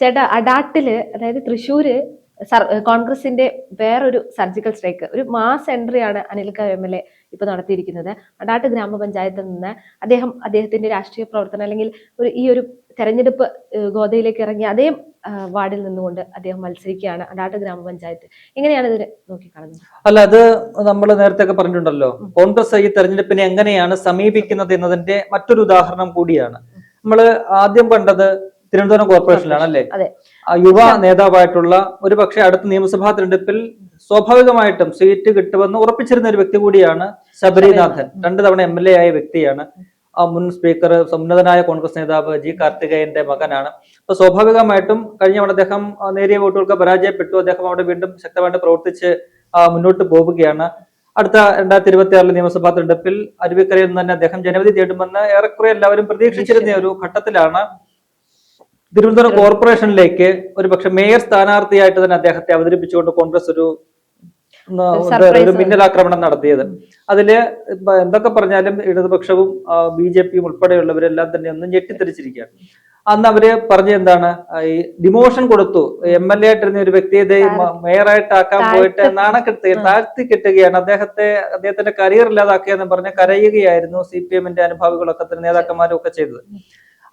ചേട്ടാ അഡാട്ടിൽ അതായത് തൃശ്ശൂര് സർ- കോൺഗ്രസിന്റെ വേറൊരു സർജിക്കൽ സ്ട്രൈക്ക് ഒരു മാസ് എൻട്രിയാണ് അനിൽക്ക എം എൽ എ ഇപ്പൊ നടത്തിയിരിക്കുന്നത്. അഡാട്ട് ഗ്രാമപഞ്ചായത്തിൽ നിന്ന് അദ്ദേഹം അദ്ദേഹത്തിന്റെ രാഷ്ട്രീയ പ്രവർത്തനം അല്ലെങ്കിൽ ഒരു ഈ ഒരു തെരഞ്ഞെടുപ്പ് ഗോതയിലേക്ക് ഇറങ്ങി അതേ വാർഡിൽ നിന്നുകൊണ്ട് അദ്ദേഹം മത്സരിക്കുകയാണ് അഡാട്ട് ഗ്രാമപഞ്ചായത്ത്. എങ്ങനെയാണ് നോക്കി നോക്കിക്കാണുന്നത്? അല്ല അത് നമ്മൾ നേരത്തെ ഒക്കെ പറഞ്ഞിട്ടുണ്ടല്ലോ കോൺഗ്രസ് ഈ തെരഞ്ഞെടുപ്പിനെ എങ്ങനെയാണ് സമീപിക്കുന്നത് എന്നതിന്റെ മറ്റൊരു ഉദാഹരണം കൂടിയാണ്. നമ്മൾ ആദ്യം കണ്ടത് തിരുവനന്തപുരം കോർപ്പറേഷനിലാണ് അല്ലേ? യുവ നേതാവായിട്ടുള്ള ഒരു പക്ഷേ അടുത്ത നിയമസഭാ തെരഞ്ഞെടുപ്പിൽ സ്വാഭാവികമായിട്ടും സീറ്റ് കിട്ടുമെന്ന് ഉറപ്പിച്ചിരുന്ന ഒരു വ്യക്തി കൂടിയാണ് ശബരിനാഥൻ. രണ്ടു തവണ എം എൽ എ ആയ വ്യക്തിയാണ്. ആ മുൻ സ്പീക്കർ സമുന്നതനായ കോൺഗ്രസ് നേതാവ് ജി കാർത്തികേയന്റെ മകനാണ്. അപ്പൊ സ്വാഭാവികമായിട്ടും കഴിഞ്ഞ തവണ അദ്ദേഹം നേരിയ വോട്ടുകൾക്ക് പരാജയപ്പെട്ടു. അദ്ദേഹം അവിടെ വീണ്ടും ശക്തമായിട്ട് പ്രവർത്തിച്ച് മുന്നോട്ട് പോവുകയാണ്. അടുത്ത രണ്ടായിരത്തി ഇരുപത്തി ആറിലെ നിയമസഭാ തെരഞ്ഞെടുപ്പിൽ അരുവിക്കരയിൽ നിന്ന് തന്നെ അദ്ദേഹം ജനവിധി തേടുമെന്ന് ഏറെക്കുറെ എല്ലാവരും പ്രതീക്ഷിച്ചിരുന്ന ഒരു ഘട്ടത്തിലാണ്. തിരുവനന്തപുരം കോർപ്പറേഷനിലേക്ക് ഒരു പക്ഷെ മേയർ സ്ഥാനാർത്ഥിയായിട്ട് തന്നെ അദ്ദേഹത്തെ അവതരിപ്പിച്ചുകൊണ്ട് കോൺഗ്രസ് ഒരു ഒരു മിന്നലാക്രമണം നടത്തിയത്. അതിൽ എന്തൊക്കെ പറഞ്ഞാലും ഇടതുപക്ഷവും ബി ജെ പിയും ഉൾപ്പെടെയുള്ളവരെല്ലാം തന്നെ ഒന്ന് ഞെട്ടിത്തെറിച്ചിരിക്കുകയാണ്. അന്ന് അവർ പറഞ്ഞ എന്താണ് ഈ ഡിമോഷൻ കൊടുത്തു. എം എൽ എ ആയിട്ടിരുന്ന ഒരു വ്യക്തിയെ മേയറായിട്ടാക്കാൻ പോയിട്ട് നാണക്കെടുത്ത് താഴ്ത്തി കിട്ടുകയാണ്. അദ്ദേഹത്തെ അദ്ദേഹത്തിന്റെ കരിയർ ഇല്ലാതാക്കിയെന്ന് പറഞ്ഞ് കരയുകയായിരുന്നു സി പി എമ്മിന്റെ അനുഭാവികളൊക്കെ തന്നെ നേതാക്കന്മാരും ഒക്കെ ചെയ്തത്.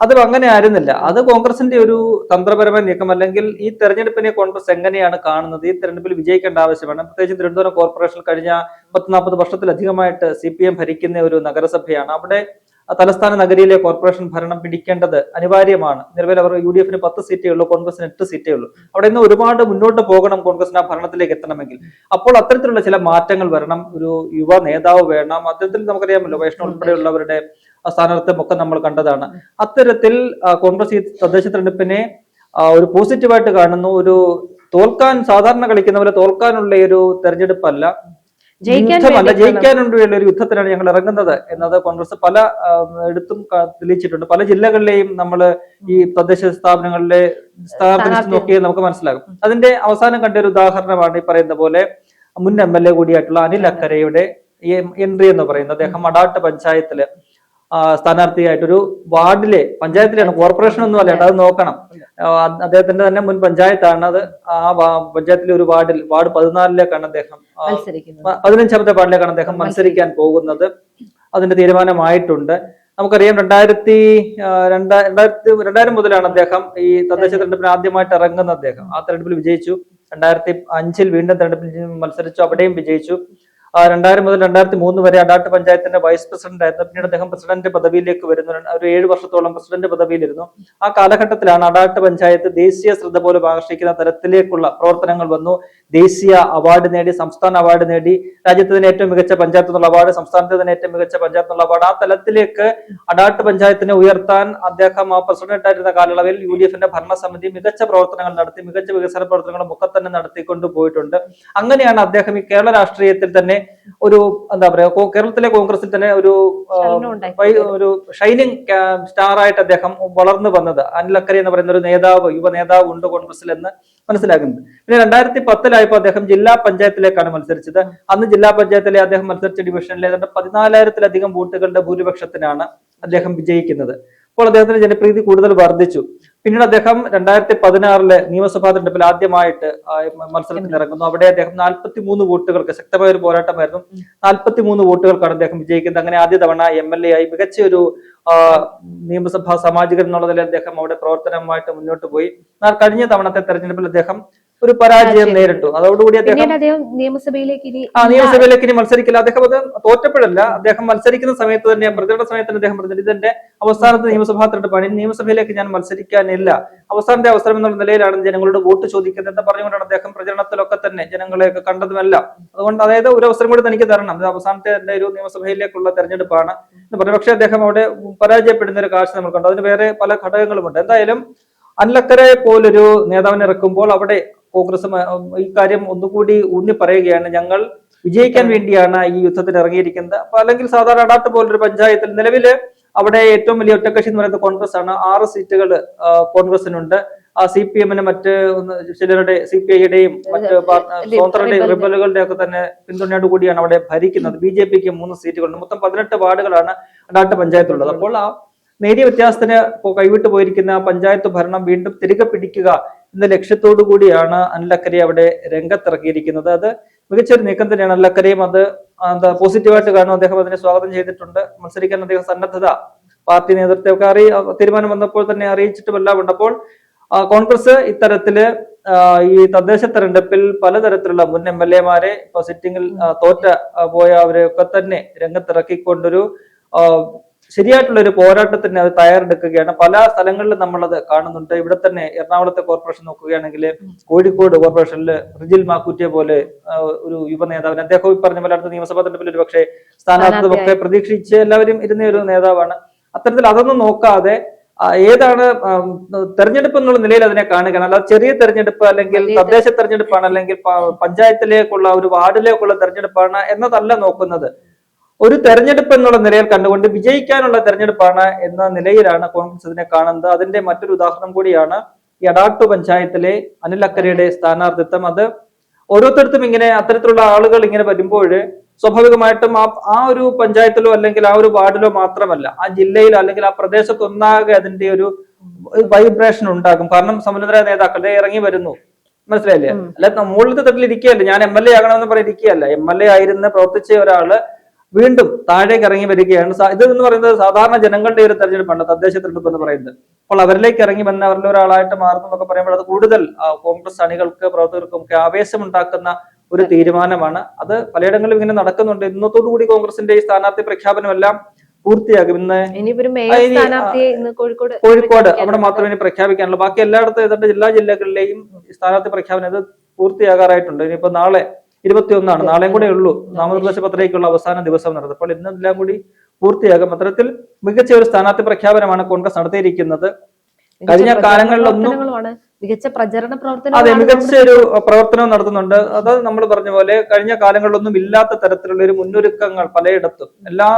അത് അങ്ങനെ ആയിരുന്നില്ല. അത് കോൺഗ്രസിന്റെ ഒരു തന്ത്രപരമായ നീക്കം അല്ലെങ്കിൽ ഈ തെരഞ്ഞെടുപ്പിനെ കോൺഗ്രസ് എങ്ങനെയാണ് കാണുന്നത്. ഈ തെരഞ്ഞെടുപ്പിൽ വിജയിക്കേണ്ട ആവശ്യമാണ്. പ്രത്യേകിച്ച് തിരുവനന്തപുരം കോർപ്പറേഷൻ കഴിഞ്ഞ പത്ത് നാൽപ്പത് വർഷത്തിലധികമായിട്ട് സി ഭരിക്കുന്ന ഒരു നഗരസഭയാണ്. അവിടെ തലസ്ഥാന നഗരിയിലെ കോർപ്പറേഷൻ ഭരണം പിടിക്കേണ്ടത് അനിവാര്യമാണ്. നിലവിൽ അവർ യു ഡി എഫിന് പത്ത് സീറ്റേ ഉള്ളൂ കോൺഗ്രസിന് എട്ട് സീറ്റേ ഉള്ളൂ. അവിടെ നിന്ന് ഒരുപാട് മുന്നോട്ട് പോകണം കോൺഗ്രസിന് ആ ഭരണത്തിലേക്ക് എത്തണമെങ്കിൽ. അപ്പോൾ അത്തരത്തിലുള്ള ചില മാറ്റങ്ങൾ വരണം ഒരു യുവ നേതാവ് വേണം. അത്തരത്തിൽ നമുക്കറിയാമല്ലോ വൈഷ്ണവ് ഉൾപ്പെടെയുള്ളവരുടെ സ്ഥാനാർത്ഥ്യം ഒക്കെ നമ്മൾ കണ്ടതാണ്. അത്തരത്തിൽ കോൺഗ്രസ് ഈ തദ്ദേശ തെരഞ്ഞെടുപ്പിനെ ഒരു പോസിറ്റീവായിട്ട് കാണുന്നു. ഒരു തോൽക്കാൻ സാധാരണ കളിക്കുന്ന പോലെ തോൽക്കാനുള്ള ഒരു തെരഞ്ഞെടുപ്പല്ല. യുദ്ധമല്ല ജയിക്കാനുണ്ട് ഒരു യുദ്ധത്തിലാണ് ഞങ്ങൾ ഇറങ്ങുന്നത് എന്നത് കോൺഗ്രസ് പല എടുത്തും തെളിയിച്ചിട്ടുണ്ട്. പല ജില്ലകളിലെയും നമ്മൾ ഈ തദ്ദേശ സ്ഥാപനങ്ങളിലെ നോക്കിയേ നോക്കിയാൽ നമുക്ക് മനസ്സിലാകും. അതിന്റെ അവസാനം കണ്ട ഒരു ഉദാഹരണമാണ് ഈ പറയുന്ന പോലെ മുൻ എം എൽ എ കൂടിയായിട്ടുള്ള അനിൽ അക്കരയുടെ എൻട്രി എന്ന് പറയുന്നത്. അദ്ദേഹം അടാട്ട് പഞ്ചായത്തിൽ സ്ഥാനാർത്ഥിയായിട്ടൊരു വാർഡിലെ പഞ്ചായത്തിലാണ് കോർപ്പറേഷൻ ഒന്നും അല്ല അത് നോക്കണം. അദ്ദേഹത്തിന്റെ തന്നെ മുൻ പഞ്ചായത്താണ് അത്. ആ പഞ്ചായത്തിലെ ഒരു വാർഡിൽ വാർഡ് പതിനാലിലേക്കാണ് അദ്ദേഹം പതിനഞ്ചാമത്തെ വാർഡിലേക്കാണ് അദ്ദേഹം മത്സരിക്കാൻ പോകുന്നത്. അതിന്റെ തീരുമാനമായിട്ടുണ്ട്. നമുക്കറിയാം രണ്ടായിരത്തി രണ്ടായിരത്തി രണ്ടായിരം മുതലാണ് അദ്ദേഹം ഈ തദ്ദേശ തെരഞ്ഞെടുപ്പിന് ആദ്യമായിട്ട് ഇറങ്ങുന്ന അദ്ദേഹം. ആ തെരഞ്ഞെടുപ്പിൽ വിജയിച്ചു. രണ്ടായിരത്തി അഞ്ചിൽ വീണ്ടും തെരഞ്ഞെടുപ്പിൽ മത്സരിച്ചു അവിടെയും വിജയിച്ചു. രണ്ടായിരം മുതൽ രണ്ടായിരത്തി മൂന്ന് വരെ അഡാട്ട് പഞ്ചായത്തിന്റെ വൈസ് പ്രസിഡന്റ് ആയിരുന്നു. പിന്നീട് അദ്ദേഹം പ്രസിഡന്റ് പദവിയിലേക്ക് വരുന്നു. ഒരു ഏഴ് വർഷത്തോളം പ്രസിഡന്റ് പദവിയിലിരുന്നു. ആ കാലഘട്ടത്തിലാണ് അഡാട്ട് പഞ്ചായത്ത് ദേശീയ ശ്രദ്ധ പോലും ആകർഷിക്കുന്ന തരത്തിലേക്കുള്ള പ്രവർത്തനങ്ങൾ വന്നു. ദേശീയ അവാർഡ് നേടി സംസ്ഥാന അവാർഡ് നേടി. രാജ്യത്ത് തന്നെ ഏറ്റവും മികച്ച പഞ്ചായത്ത് എന്നുള്ള അവാർഡ് സംസ്ഥാനത്ത് തന്നെ ഏറ്റവും മികച്ച പഞ്ചായത്ത് എന്നുള്ള അവാർഡ്. ആ തലത്തിലേക്ക് അഡാട്ട് പഞ്ചായത്തിനെ ഉയർത്താൻ അദ്ദേഹം ആ പ്രസിഡന്റ് ആയിരുന്ന കാലയളവിൽ യു ഡി എഫിന്റെ ഭരണസമിതി മികച്ച പ്രവർത്തനങ്ങൾ നടത്തി മികച്ച വികസന പ്രവർത്തനങ്ങൾ മുഖത്തന്നെ തന്നെ നടത്തിക്കൊണ്ട് പോയിട്ടുണ്ട് അങ്ങനെയാണ് അദ്ദേഹം ഈ കേരള രാഷ്ട്രീയത്തിൽ തന്നെ ഒരു എന്താ പറയുക കേരളത്തിലെ കോൺഗ്രസിൽ തന്നെ ഒരു ഒരു ഷൈനിങ് സ്റ്റാർ ആയിട്ട് അദ്ദേഹം വളർന്നു വന്നത്. അനിൽ അക്കരി എന്ന് പറയുന്ന ഒരു നേതാവ് യുവ നേതാവ് ഉണ്ട് കോൺഗ്രസിൽ എന്ന് മനസ്സിലാക്കുന്നത് പിന്നെ രണ്ടായിരത്തി പത്തിലായപ്പോൾ അദ്ദേഹം ജില്ലാ പഞ്ചായത്തിലേക്കാണ് മത്സരിച്ചത്. അന്ന് ജില്ലാ പഞ്ചായത്തിലെ അദ്ദേഹം മത്സരിച്ച ഡിവിഷനിലെ ഏതാണ്ട് പതിനാലായിരത്തിലധികം വോട്ടുകളുടെ ഭൂരിപക്ഷത്തിനാണ് അദ്ദേഹം വിജയിക്കുന്നത്. അപ്പോൾ അദ്ദേഹത്തിന്റെ ജനപ്രീതി കൂടുതൽ വർദ്ധിച്ചു. പിന്നീട് അദ്ദേഹം രണ്ടായിരത്തി പതിനാറിലെ നിയമസഭാ തെരഞ്ഞെടുപ്പിൽ ആദ്യമായിട്ട് മത്സരത്തിൽ ഇറങ്ങുന്നു. അവിടെ അദ്ദേഹം നാൽപ്പത്തി മൂന്ന് വോട്ടുകൾക്ക് ശക്തമായ ഒരു പോരാട്ടമായിരുന്നു. നാൽപ്പത്തി മൂന്ന് വോട്ടുകൾക്കാണ് അദ്ദേഹം വിജയിക്കുന്നത്. അങ്ങനെ ആദ്യ തവണ എം എൽ എ ആയി മികച്ച ഒരു നിയമസഭാ സാമാജികൻ എന്നുള്ളതിൽ അദ്ദേഹം അവിടെ പ്രവർത്തനമായിട്ട് മുന്നോട്ട് പോയി. എന്നാൽ കഴിഞ്ഞ തവണത്തെ തെരഞ്ഞെടുപ്പിൽ അദ്ദേഹം ഒരു പരാജയം. നേരിട്ടു. അതോടുകൂടി അദ്ദേഹം നിയമസഭയിലേക്ക് ഇനി നിയമസഭയിലേക്ക് ഇനി മത്സരിക്കില്ല. അദ്ദേഹം അത് തോറ്റപ്പോഴല്ല. അദ്ദേഹം മത്സരിക്കുന്ന സമയത്ത് തന്നെ പ്രതിരോധ സമയത്ത് തന്നെ അദ്ദേഹം പറഞ്ഞത് ഇതിന്റെ അവസാനത്തെ നിയമസഭാ തെരഞ്ഞെടുപ്പാണ്. ഇനി നിയമസഭയിലേക്ക് ഞാൻ മത്സരിക്കാനില്ല. അവസാനത്തെ അവസരം എന്നുള്ള നിലയിലാണ് ജനങ്ങളോട് വോട്ട് ചോദിക്കുന്നത് എന്ന് പറഞ്ഞുകൊണ്ടാണ് അദ്ദേഹം പ്രചരണത്തിലൊക്കെ തന്നെ ജനങ്ങളെയൊക്കെ കണ്ടതുമല്ല. അതുകൊണ്ട് അതായത് ഒരു അവസരം കൂടി തനിക്ക് തരണം. ഇത് അവസാനത്തെ എന്റെ ഒരു നിയമസഭയിലേക്കുള്ള തെരഞ്ഞെടുപ്പാണ് എന്ന് പറഞ്ഞു. പക്ഷേ അദ്ദേഹം അവിടെ പരാജയപ്പെടുന്ന ഒരു കാഴ്ച നമ്മൾ കണ്ടു. അതിന് വേറെ പല ഘടകങ്ങളുമുണ്ട്. എന്തായാലും അനിലക്കരെ പോലൊരു നേതാവിനെ ഇറക്കുമ്പോൾ അവിടെ കോൺഗ്രസ് ഈ കാര്യം ഒന്നുകൂടി ഊന്നി പറയുകയാണ്. ഞങ്ങൾ വിജയിക്കാൻ വേണ്ടിയാണ് ഈ യുദ്ധത്തിന് ഇറങ്ങിയിരിക്കുന്നത്. അപ്പൊ അല്ലെങ്കിൽ സാധാരണ അടാട്ട് പോലൊരു പഞ്ചായത്തിൽ നിലവിൽ അവിടെ ഏറ്റവും വലിയ ഒറ്റക്കക്ഷി എന്ന് പറയുന്നത് കോൺഗ്രസ് ആണ് ആറ് സീറ്റുകൾ കോൺഗ്രസിനുണ്ട് ആ സി പി എമ്മിന് മറ്റ് ചിലരുടെ സി പി ഐയുടെയും മറ്റ് സ്വതന്ത്രയുടെയും റിബലുകളുടെയും റിബലുകളുടെ ഒക്കെ തന്നെ പിന്തുണയോട് കൂടിയാണ് അവിടെ ഭരിക്കുന്നത്. ബി ജെ പിക്ക് മൂന്ന് സീറ്റുകളുണ്ട്. മൊത്തം പതിനെട്ട് വാർഡുകളാണ് അടാട്ട് പഞ്ചായത്തിലുള്ളത്. അപ്പോൾ ആ നേരിയ വ്യത്യാസത്തിന് കൈവിട്ടു പോയിരിക്കുന്ന പഞ്ചായത്ത് ഭരണം വീണ്ടും തിരികെ പിടിക്കുക എന്ന ലക്ഷ്യത്തോടു കൂടിയാണ് അനിലക്കരെ അവിടെ രംഗത്തിറക്കിയിരിക്കുന്നത് അത് മികച്ചൊരു നീക്കം തന്നെയാണ് അനിലക്കരയും. അത് എന്താ പോസിറ്റീവായിട്ട് കാണും. അദ്ദേഹം അതിനെ സ്വാഗതം ചെയ്തിട്ടുണ്ട്. മത്സരിക്കാൻ അദ്ദേഹം സന്നദ്ധത പാർട്ടി നേതൃത്വമൊക്കെ അറിയി തീരുമാനം വന്നപ്പോൾ തന്നെ അറിയിച്ചിട്ടുമെല്ലാം ഉണ്ടപ്പോൾ കോൺഗ്രസ് ഇത്തരത്തിൽ ഈ തദ്ദേശ തെരഞ്ഞെടുപ്പിൽ പലതരത്തിലുള്ള മുൻ എം എൽ എമാരെ ഇപ്പൊ സിറ്റിംഗിൽ തോറ്റ പോയ അവരെയൊക്കെ തന്നെ രംഗത്തിറക്കിക്കൊണ്ടൊരു ശരിയായിട്ടുള്ള ഒരു പോരാട്ടത്തിന് അത് തയ്യാറെടുക്കുകയാണ്. പല സ്ഥലങ്ങളിലും നമ്മളത് കാണുന്നുണ്ട്. ഇവിടെ തന്നെ എറണാകുളത്തെ കോർപ്പറേഷൻ നോക്കുകയാണെങ്കിൽ കോഴിക്കോട് കോർപ്പറേഷനിൽ റിജിൽ മാക്കൂറ്റിയെ പോലെ ഒരു യുവ നേതാവിന് അദ്ദേഹം ഈ പറഞ്ഞ പോലെ അടുത്ത നിയമസഭാ തെരഞ്ഞെടുപ്പിൽ ഒരു പക്ഷേ സ്ഥാനാർത്ഥിത്വമൊക്കെ പ്രതീക്ഷിച്ച് എല്ലാവരും ഇരുന്ന ഒരു നേതാവാണ്. അത്തരത്തിൽ അതൊന്നും നോക്കാതെ ഏതാണ് തെരഞ്ഞെടുപ്പ് എന്നുള്ള നിലയിൽ അതിനെ കാണുകയാണ്. അല്ലാതെ ചെറിയ തെരഞ്ഞെടുപ്പ് അല്ലെങ്കിൽ തദ്ദേശ തെരഞ്ഞെടുപ്പാണ് അല്ലെങ്കിൽ പഞ്ചായത്തിലേക്കുള്ള ഒരു വാർഡിലേക്കുള്ള തെരഞ്ഞെടുപ്പാണ് എന്നതല്ല നോക്കുന്നത്. ഒരു തെരഞ്ഞെടുപ്പ് എന്നുള്ള നിലയിൽ കണ്ടുകൊണ്ട് വിജയിക്കാനുള്ള തെരഞ്ഞെടുപ്പാണ് എന്ന നിലയിലാണ് കോൺഗ്രസ് ഇതിനെ കാണുന്നത്. അതിന്റെ മറ്റൊരു ഉദാഹരണം കൂടിയാണ് ഈ അടാട്ടു പഞ്ചായത്തിലെ അനിൽ അക്കരയുടെ സ്ഥാനാർത്ഥിത്വം. അത് ഓരോരുത്തർക്കും ഇങ്ങനെ അത്തരത്തിലുള്ള ആളുകൾ ഇങ്ങനെ വരുമ്പോൾ സ്വാഭാവികമായിട്ടും ആ ആ ഒരു പഞ്ചായത്തിലോ അല്ലെങ്കിൽ ആ ഒരു വാർഡിലോ മാത്രമല്ല ആ ജില്ലയിലോ അല്ലെങ്കിൽ ആ പ്രദേശത്തൊന്നാകെ അതിന്റെ ഒരു വൈബ്രേഷൻ ഉണ്ടാകും. കാരണം സമുദ്ര നേതാക്കളുടെ ഇറങ്ങി വരുന്നു. മനസ്സിലായില്ലേ. അല്ല മുകളിലത്തെ തട്ടിൽ ഇരിക്കുകയല്ല. ഞാൻ എം എൽ എ ആകണമെന്ന് പറയാൻ ഇരിക്കുകയല്ല എം എൽ എ ആയിരുന്ന് പ്രവർത്തിച്ച ഒരാൾ വീണ്ടും താഴേക്ക് ഇറങ്ങി വരികയാണ്. ഇത് എന്ന് പറയുന്നത് സാധാരണ ജനങ്ങളുടെ ഒരു തെരഞ്ഞെടുപ്പാണ് തദ്ദേശ തെരഞ്ഞെടുപ്പ് എന്ന് പറയുന്നത്. അപ്പോൾ അവരിലേക്ക് ഇറങ്ങി വന്ന അവരിൽ ഒരാളായിട്ട് മാറുന്നു എന്നൊക്കെ പറയുമ്പോൾ അത് കൂടുതൽ കോൺഗ്രസ് അണികൾക്ക് പ്രവർത്തകർക്കും ഒക്കെ ആവേശമുണ്ടാക്കുന്ന ഒരു തീരുമാനമാണ്. അത് പലയിടങ്ങളിലും ഇങ്ങനെ നടക്കുന്നുണ്ട്. ഇന്നത്തോടുകൂടി കോൺഗ്രസിന്റെ ഈ സ്ഥാനാർത്ഥി പ്രഖ്യാപനമെല്ലാം പൂർത്തിയാകും. ഇന്ന് കോഴിക്കോട് കോഴിക്കോട് അവിടെ മാത്രമേ ഇനി പ്രഖ്യാപിക്കാനുള്ളൂ. ബാക്കി എല്ലായിടത്തും ഏതാണ്ട് എല്ലാ ജില്ലകളിലെയും സ്ഥാനാർത്ഥി പ്രഖ്യാപനം ഇത് പൂർത്തിയാകാറായിട്ടുണ്ട്. ഇനിയിപ്പോ നാളെ ഇരുപത്തിയൊന്നാണ്. നാളെയും കൂടെ ഉള്ളൂ. നാമനിർദ്ദേശ പത്രികയ്ക്കുള്ള അവസാന ദിവസം നടന്നത്. അപ്പോൾ ഇന്നെല്ലാം കൂടി പൂർത്തിയാകും. അത്തരത്തിൽ മികച്ച ഒരു സ്ഥാനാർത്ഥി പ്രഖ്യാപനമാണ് കോൺഗ്രസ് നടത്തിയിരിക്കുന്നത്. കഴിഞ്ഞ കാലങ്ങളിലൊന്നും മികച്ച പ്രചരണ അതെ പ്രവർത്തനങ്ങളാണ് മികച്ച ഒരു പ്രവർത്തനം നടത്തുന്നുണ്ട്. അത് നമ്മൾ പറഞ്ഞ പോലെ കഴിഞ്ഞ കാലങ്ങളിലൊന്നും ഇല്ലാത്ത തരത്തിലുള്ള ഒരു മുന്നൊരുക്കങ്ങൾ പലയിടത്തും. എല്ലാ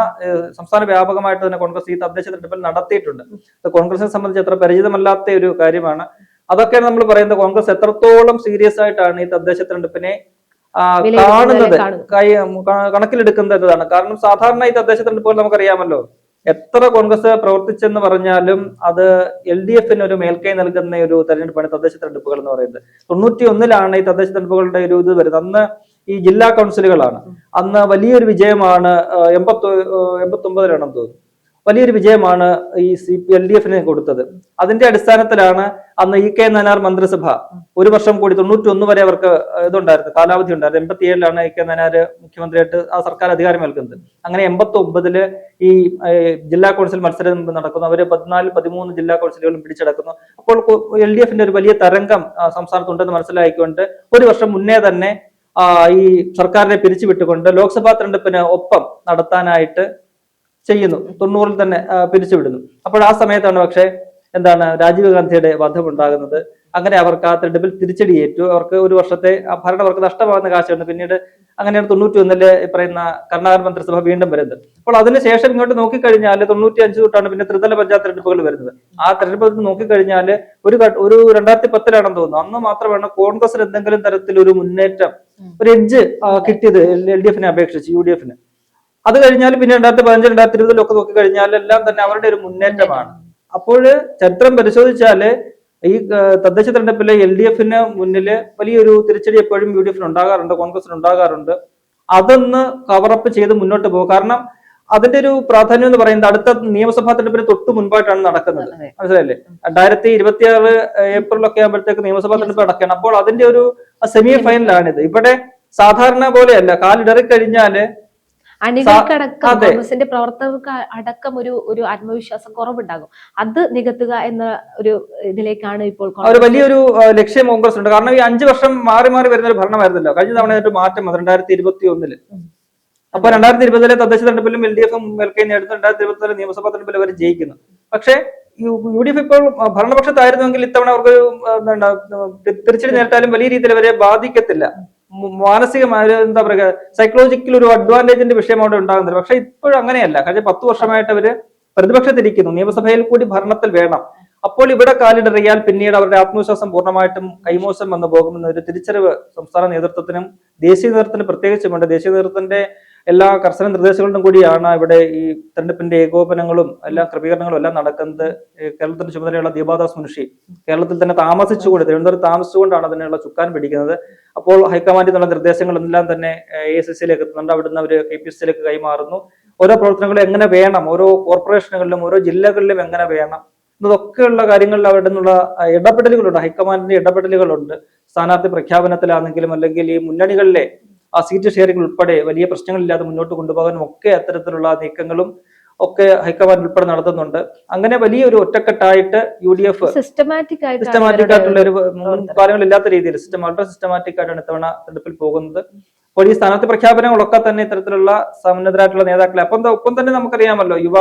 സംസ്ഥാന വ്യാപകമായിട്ട് തന്നെ കോൺഗ്രസ് ഈ തദ്ദേശ തെരഞ്ഞെടുപ്പിൽ നടത്തിയിട്ടുണ്ട്. അത് കോൺഗ്രസിനെ സംബന്ധിച്ച് അത്ര പരിചിതമല്ലാത്ത ഒരു കാര്യമാണ്. അതൊക്കെയാണ് നമ്മൾ പറയുന്നത് കോൺഗ്രസ് എത്രത്തോളം സീരിയസ് ആയിട്ടാണ് ഈ തദ്ദേശ തെരഞ്ഞെടുപ്പിനെ കാണുന്നത്. എന്നതാണ് കാരണം സാധാരണ ഈ തദ്ദേശ തെരഞ്ഞെടുപ്പുകൾ നമുക്കറിയാമല്ലോ. എത്ര കോൺഗ്രസ് പ്രവർത്തിച്ചെന്ന് പറഞ്ഞാലും അത് എൽ ഡി എഫിന് ഒരു മേൽക്കൈ നൽകുന്ന ഒരു തെരഞ്ഞെടുപ്പാണ് തദ്ദേശ തെരഞ്ഞെടുപ്പുകൾ എന്ന് പറയുന്നത്. തൊണ്ണൂറ്റി ഒന്നിലാണ് ഈ തദ്ദേശ തെരഞ്ഞെടുപ്പുകളുടെ ഒരു ഇത് വരുന്നത്. അന്ന് ഈ ജില്ലാ കൗൺസിലുകളാണ്. അന്ന് വലിയൊരു വിജയമാണ് എൺപത്തി എൺപത്തി ഒമ്പതിലാണെന്ന് തോന്നുന്നു. വലിയൊരു വിജയമാണ് ഈ സി പി എൽ ഡി എഫിന് കൊടുത്തത്. അതിന്റെ അടിസ്ഥാനത്തിലാണ് അന്ന് ഇ കെ നയനാർ മന്ത്രിസഭ ഒരു വർഷം കൂടി തൊണ്ണൂറ്റി ഒന്ന് വരെ അവർക്ക് ഇതുണ്ടായിരുന്നു. കാലാവധി ഉണ്ടായിരുന്നു. എൺപത്തി ഏഴിലാണ് ഇ കെ നയനാർ മുഖ്യമന്ത്രിയായിട്ട് ആ സർക്കാർ അധികാരം ഏൽക്കുന്നത്. അങ്ങനെ എൺപത്തി ഒമ്പതിൽ ഈ ജില്ലാ കൗൺസിൽ മത്സരം നടക്കുന്നു. അവർ പതിനാല് പതിമൂന്ന് ജില്ലാ കൗൺസിലുകളും പിടിച്ചെടുക്കുന്നു. അപ്പോൾ എൽ ഡി എഫിന്റെ ഒരു വലിയ തരംഗം സംസ്ഥാനത്തുണ്ടെന്ന് മനസ്സിലാക്കിക്കൊണ്ട് ഒരു വർഷം മുന്നേ തന്നെ ഈ സർക്കാരിനെ പിരിച്ചുവിട്ടുകൊണ്ട് ലോക്സഭാ തെരഞ്ഞെടുപ്പിന് ഒപ്പം നടത്താനായിട്ട് ചെയ്യുന്നു. തൊണ്ണൂറിൽ തന്നെ പിരിച്ചുവിടുന്നു. അപ്പോൾ ആ സമയത്താണ് പക്ഷേ എന്താണ് രാജീവ് ഗാന്ധിയുടെ വധം ഉണ്ടാകുന്നത് അങ്ങനെ അവർക്ക് ആ തെരഞ്ഞെടുപ്പിൽ തിരിച്ചടി ഏറ്റു അവർക്ക് ഒരു വർഷത്തെ ആ ഭരണം അവർക്ക് നഷ്ടമാകുന്ന കാഴ്ചയുണ്ട് പിന്നീട് അങ്ങനെയാണ് തൊണ്ണൂറ്റി ഒന്നിൽ പറയുന്ന കർണാടക മന്ത്രിസഭ വീണ്ടും വരുന്നത്. അപ്പോൾ അതിനുശേഷം ഇങ്ങോട്ട് നോക്കിക്കഴിഞ്ഞാൽ തൊണ്ണൂറ്റി അഞ്ച് തൊട്ടാണ് പിന്നെ ത്രിതല പഞ്ചായത്ത് തെരഞ്ഞെടുപ്പുകൾ വരുന്നത്. ആ തെരഞ്ഞെടുപ്പ് നോക്കിക്കഴിഞ്ഞാൽ ഒരു ഒരു രണ്ടായിരത്തി പത്തിലാണെന്ന് തോന്നുന്നു. അന്ന് മാത്രമാണ് കോൺഗ്രസിന് എന്തെങ്കിലും തരത്തിൽ ഒരു മുന്നേറ്റം ഒരു എഡ്ജ് കിട്ടിയത് എൽ ഡി എഫിനെ അപേക്ഷിച്ച് യു ഡി എഫിന്. അത് കഴിഞ്ഞാൽ പിന്നെ രണ്ടായിരത്തി പതിനഞ്ച് രണ്ടായിരത്തി ഇരുപതിലൊക്കെ നോക്കി കഴിഞ്ഞാൽ എല്ലാം തന്നെ അവരുടെ ഒരു മുന്നേറ്റമാണ്. അപ്പോൾ ചരിത്രം പരിശോധിച്ചാൽ ഈ തദ്ദേശ തെരഞ്ഞെടുപ്പിലെ എൽ ഡി എഫിന് മുന്നിൽ വലിയൊരു തിരിച്ചടി എപ്പോഴും യു ഡി എഫിന് ഉണ്ടാകാറുണ്ട് കോൺഗ്രസിന് ഉണ്ടാകാറുണ്ട്. അതൊന്ന് കവറപ്പ് ചെയ്ത് മുന്നോട്ട് പോകും. കാരണം അതിന്റെ ഒരു പ്രാധാന്യം എന്ന് പറയുന്നത് അടുത്ത നിയമസഭാ തെരഞ്ഞെടുപ്പിന് തൊട്ട് മുൻപായിട്ടാണ് നടക്കുന്നത്. മനസ്സിലായില്ലേ? രണ്ടായിരത്തി ഇരുപത്തിയാറ് ഏപ്രിലൊക്കെ ആകുമ്പോഴത്തേക്ക് നിയമസഭാ തെരഞ്ഞെടുപ്പ് നടക്കുകയാണ്. അപ്പോൾ അതിന്റെ ഒരു സെമി ഫൈനലാണിത് ഇവിടെ സാധാരണ പോലെയല്ല. കാലിടറി കഴിഞ്ഞാൽ അണികൾക്കടക്കം. കോൺഗ്രസിന്റെ പ്രവർത്തകർക്ക് അടക്കം ഒരു ഒരു ആത്മവിശ്വാസം കുറവുണ്ടാകും. അത് നികത്തുക എന്ന ഒരു ഇതിലേക്കാണ് ഇപ്പോൾ ഒരു വലിയൊരു ലക്ഷ്യം കോൺഗ്രസ് ഉണ്ട് കാരണം ഈ അഞ്ചു വർഷം മാറി മാറി വരുന്ന ഒരു ഭരണമായിരുന്നല്ലോ. കഴിഞ്ഞ തവണ ഒരു മാറ്റം അത് രണ്ടായിരത്തി ഇരുപത്തി ഒന്നിൽ അപ്പൊ രണ്ടായിരത്തി ഇരുപതിലെ തദ്ദേശ തെരഞ്ഞെടുപ്പിലും എൽ ഡി എഫും മേൽക്കൈ നേടുന്നു രണ്ടായിരത്തി ഇരുപത്തിനാല് നിയമസഭാ തെരഞ്ഞെടുപ്പിൽ അവർ ജയിക്കുന്നു. പക്ഷേ യു ഡി എഫ് ഇപ്പോൾ ഭരണപക്ഷത്തായിരുന്നുവെങ്കിൽ ഇത്തവണ അവർക്ക് തിരിച്ചടി നേരിട്ടാലും വലിയ രീതിയിൽ അവരെ ബാധിക്കത്തില്ല. മാനസികമായ എന്താ പറയുക സൈക്കോളജിക്കൽ ഒരു അഡ്വാന്റേജിന്റെ വിഷയം അവിടെ ഉണ്ടാകുന്നില്ല. പക്ഷെ ഇപ്പോഴും അങ്ങനെയല്ല. കഴിഞ്ഞ പത്ത് വർഷമായിട്ട് അവർ പ്രതിപക്ഷത്തിരിക്കുന്നു. നിയമസഭയിൽ കൂടി ഭരണത്തിൽ വേണം. അപ്പോൾ ഇവിടെ കാലിടറിയാൽ പിന്നീട് അവരുടെ ആത്മവിശ്വാസം പൂർണമായിട്ടും കൈമോശം വന്നു പോകുമെന്ന ഒരു തിരിച്ചറിവ് സംസ്ഥാന നേതൃത്വത്തിനും ദേശീയ നേതൃത്വത്തിന് പ്രത്യേകിച്ചുമുണ്ട്. ദേശീയ നേതൃത്വത്തിന്റെ എല്ലാ കർശന നിർദ്ദേശങ്ങളോടും കൂടിയാണ് ഇവിടെ ഈ തെരഞ്ഞെടുപ്പിന്റെ ഏകോപനങ്ങളും എല്ലാ ക്രമീകരണങ്ങളും എല്ലാം നടക്കുന്നത്. കേരളത്തിന്റെ ചുമതലയുള്ള ദീപാദാസ് മുൻഷി കേരളത്തിൽ തന്നെ താമസിച്ചുകൊണ്ട് തിരുവനന്തപുരത്ത് താമസിച്ചുകൊണ്ടാണ് അതിനുള്ള ചുക്കാൻ പിടിക്കുന്നത്. അപ്പോൾ ഹൈക്കമാൻഡിൽ നിന്നുള്ള നിർദ്ദേശങ്ങളെല്ലാം തന്നെ എ എസ് സിയിലേക്ക് എത്തുന്നുണ്ട്. അവിടുന്ന് അവർ കെ പി എസ് സിയിലേക്ക് കൈമാറുന്നു. ഓരോ പ്രവർത്തനങ്ങളും എങ്ങനെ വേണം ഓരോ കോർപ്പറേഷനുകളിലും ഓരോ ജില്ലകളിലും എങ്ങനെ വേണം എന്നതൊക്കെയുള്ള കാര്യങ്ങളിൽ അവിടെ നിന്നുള്ള ഇടപെടലുകളുണ്ട്. ഹൈക്കമാൻഡിന്റെ ഇടപെടലുകളുണ്ട്. സ്ഥാനാർത്ഥി പ്രഖ്യാപനത്തിലാണെങ്കിലും അല്ലെങ്കിൽ ഈ മുന്നണികളിലെ ആ സീറ്റ് ഷെയറിംഗ് ഉൾപ്പെടെ വലിയ പ്രശ്നങ്ങളില്ലാതെ മുന്നോട്ട് കൊണ്ടുപോകാനും ഒക്കെ അത്തരത്തിലുള്ള നീക്കങ്ങളും ഒക്കെ ഹൈക്കമാൻഡ് ഉൾപ്പെടെ നടത്തുന്നുണ്ട്. അങ്ങനെ വലിയൊരു ഒറ്റക്കെട്ടായിട്ട് യു ഡി എഫ് സിസ്റ്റമാറ്റിക് ആയിട്ട് സിസ്റ്റമാറ്റിക് ആയിട്ടുള്ള ഒരു കാര്യങ്ങളില്ലാത്ത രീതിയിൽ സിസ്റ്റം വളരെ സിസ്റ്റമാറ്റിക് ആയിട്ടാണ് ഇത്തവണ തെരഞ്ഞെടുപ്പിൽ പോകുന്നത്. അപ്പോൾ ഈ സ്ഥാനാർത്ഥി പ്രഖ്യാപനങ്ങളൊക്കെ തന്നെ ഇത്തരത്തിലുള്ള സമുന്നതരായിട്ടുള്ള നേതാക്കളെ അപ്പം ഒപ്പം തന്നെ നമുക്കറിയാമല്ലോ യുവ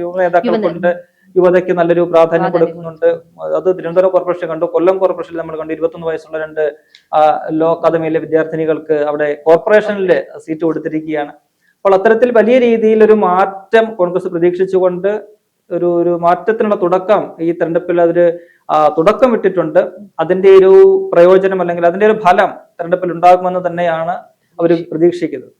യുവ നേതാക്കൾക്കുണ്ട് യുവതയ്ക്ക് നല്ലൊരു പ്രാധാന്യം കൊടുക്കുന്നുണ്ട്. അത് തിരുവനന്തപുരം കോർപ്പറേഷൻ കണ്ടു. കൊല്ലം കോർപ്പറേഷനിൽ നമ്മൾ കണ്ടു. ഇരുപത്തൊന്ന് വയസ്സുള്ള രണ്ട് ലോ അക്കാദമിയിലെ വിദ്യാർത്ഥിനികൾക്ക് അവിടെ കോർപ്പറേഷനിൽ സീറ്റ് കൊടുത്തിരിക്കുകയാണ്. അപ്പോൾ അത്തരത്തിൽ വലിയ രീതിയിൽ ഒരു മാറ്റം കോൺഗ്രസ് പ്രതീക്ഷിച്ചുകൊണ്ട് ഒരു ഒരു മാറ്റത്തിനുള്ള തുടക്കം ഈ തെരഞ്ഞെടുപ്പിൽ അതിന് തുടക്കം ഇട്ടിട്ടുണ്ട്. അതിന്റെ ഒരു പ്രയോജനം അല്ലെങ്കിൽ അതിന്റെ ഒരു ഫലം തെരഞ്ഞെടുപ്പിൽ ഉണ്ടാകുമെന്ന് തന്നെയാണ് അവർ പ്രതീക്ഷിക്കുന്നത്.